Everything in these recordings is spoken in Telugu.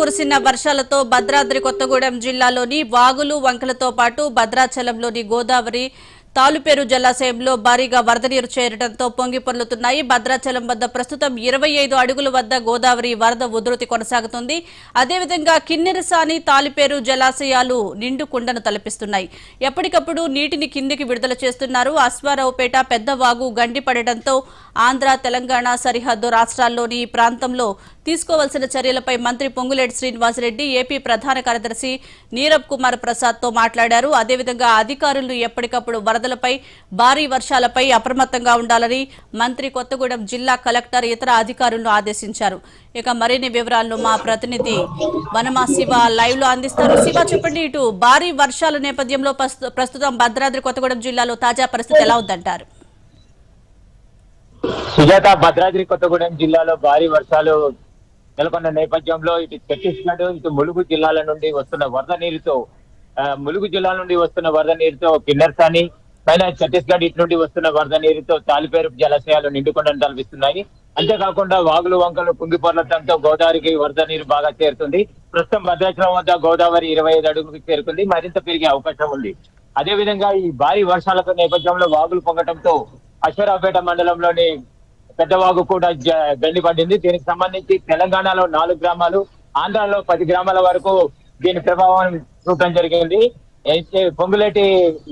కురిసిన వర్షాలతో భద్రాద్రి కొత్తగూడెం జిల్లాలోని వాగులు వంకలతో పాటు భద్రాచలంలోని గోదావరి తాలుపేరు జలాశయంలో భారీగా వరద నీరు చేరడంతో పొంగి పొర్లుతున్నాయి. భద్రాచలం వద్ద ప్రస్తుతం ఇరవై ఐదు అడుగుల వద్ద గోదావరి వరద ఉధృతి కొనసాగుతుంది. అదేవిధంగా కిన్నెరసాని తాలిపేరు జలాశయాలు నిండు కుండను తలపిస్తున్నాయి. ఎప్పటికప్పుడు నీటిని కిందికి విడుదల చేస్తున్నారు. అశ్వారావుపేట పెద్దవాగు గండిపడడంతో ఆంధ్ర తెలంగాణ సరిహద్దు రాష్ట్రాల్లోని ఈ ప్రాంతంలో తీసుకోవాల్సిన చర్యలపై మంత్రి పొంగులేటి శ్రీనివాసరెడ్డి ఏపీ ప్రధాన కార్యదర్శి నీరబ్ కుమార్ ప్రసాద్తో మాట్లాడారు. అదేవిధంగా అధికారులు ఎప్పటికప్పుడు వరదలపై భారీ వర్షాలపై అప్రమత్తంగా ఉండాలని మంత్రి కొత్తగూడెం జిల్లా కలెక్టర్ ఇతర అధికారులను ఆదేశించారు. ఇక మరిన్ని వివరాలను మా ప్రతినిధి వనమా శివ లైవ్లో అందిస్తారు. శివ చెప్పండి ఇటు భారీ వర్షాల నేపథ్యంలో ప్రస్తుతం భద్రాద్రి కొత్తగూడెం జిల్లాలో తాజా పరిస్థితి ఎలా ఉందంటారు? సుజాత భద్రాద్రి కొత్తగూడెం జిల్లాలో భారీ వర్షాలు నెలకొన్న నేపథ్యంలో ఇటు ఛత్తీస్గఢ్ ఇటు ములుగు జిల్లాల నుండి వస్తున్న వరద నీరుతో ములుగు జిల్లా నుండి వస్తున్న వరద నీరుతో కిన్నర్సాని పైన ఛత్తీస్గఢ్ ఇటు నుండి వస్తున్న వరద నీరుతో తాలిపేరు జలాశయాలు నిండుకుండని తలపిస్తున్నాయి. అంతేకాకుండా వాగులు వంకలు కుంగిపొర్లటంతో గోదావరికి వరద నీరు బాగా చేరుతుంది. ప్రస్తుతం భద్రాచలం వద్ద గోదావరి ఇరవై ఐదు అడుగులకు చేరుకుంది. మరింత పెరిగే అవకాశం ఉంది. అదే విధంగా ఈ భారీ వర్షాలకు నేపథ్యంలో వాగులు పొంగటంతో అశ్వరాపేట మండలంలోని పెద్దవాగు కూడా జ- గండిపడింది దీనికి సంబంధించి తెలంగాణలో నాలుగు గ్రామాలు ఆంధ్రాలో పది గ్రామాల వరకు దీని ప్రభావం చూడటం జరిగింది. అయితే పొంగులేటి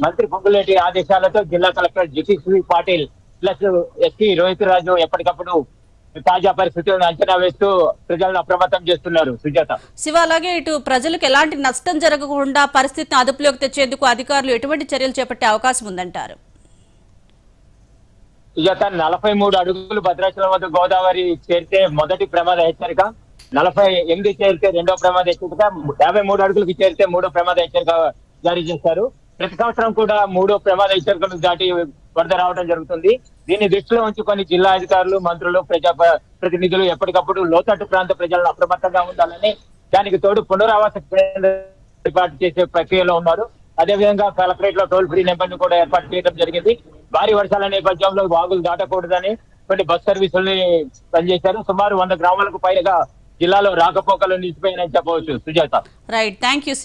మంత్రి పొంగులేటి ఆదేశాలతో జిల్లా కలెక్టర్ జిటిశ్రీ పాటిల్ ప్లస్ ఎస్పీ రోహిత్ రాజు ఎప్పటికప్పుడు తాజా పరిస్థితులను అంచనా వేస్తూ ప్రజలను అప్రమత్తం చేస్తున్నారు. సుజాత. శివ అలాగే ఇటు ప్రజలకు ఎలాంటి నష్టం జరగకుండా పరిస్థితిని అదుపులోకి తెచ్చేందుకు అధికారులు ఎటువంటి చర్యలు చేపట్టే అవకాశం ఉందంటారు? సుజాత నలభై మూడు అడుగులు భద్రాచలం వద్ద గోదావరి చేరితే మొదటి ప్రమాద హెచ్చరిక నలభై ఎనిమిది చేరితే రెండో ప్రమాద హెచ్చరిక యాభై మూడు అడుగులకి చేరితే మూడో ప్రమాద హెచ్చరిక జారీ చేశారు. ప్రతి సంవత్సరం కూడా మూడో ప్రమాద హెచ్చరికలు దాటి వరద రావడం జరుగుతుంది. దీన్ని దృష్టిలో ఉంచుకొని జిల్లా అధికారులు మంత్రులు ప్రజా ప్రతినిధులు ఎప్పటికప్పుడు లోతట్టు ప్రాంత ప్రజలను అప్రమత్తంగా ఉండాలని దానికి తోడు పునరావాస ఏర్పాటు చేసే ప్రక్రియలో ఉన్నారు. అదేవిధంగా కలెక్టరేట్లో టోల్ ఫ్రీ నెంబర్ను కూడా ఏర్పాటు చేయడం జరిగింది. భారీ వర్షాల నేపథ్యంలో వాగులు దాటకూడదని కొన్ని బస్ సర్వీసుల్ని పనిచేశారు. సుమారు వంద గ్రామాలకు పైగా జిల్లాలో రాకపోకలు నిలిచిపోయినని చెప్పవచ్చు. సుజాత. Right thank you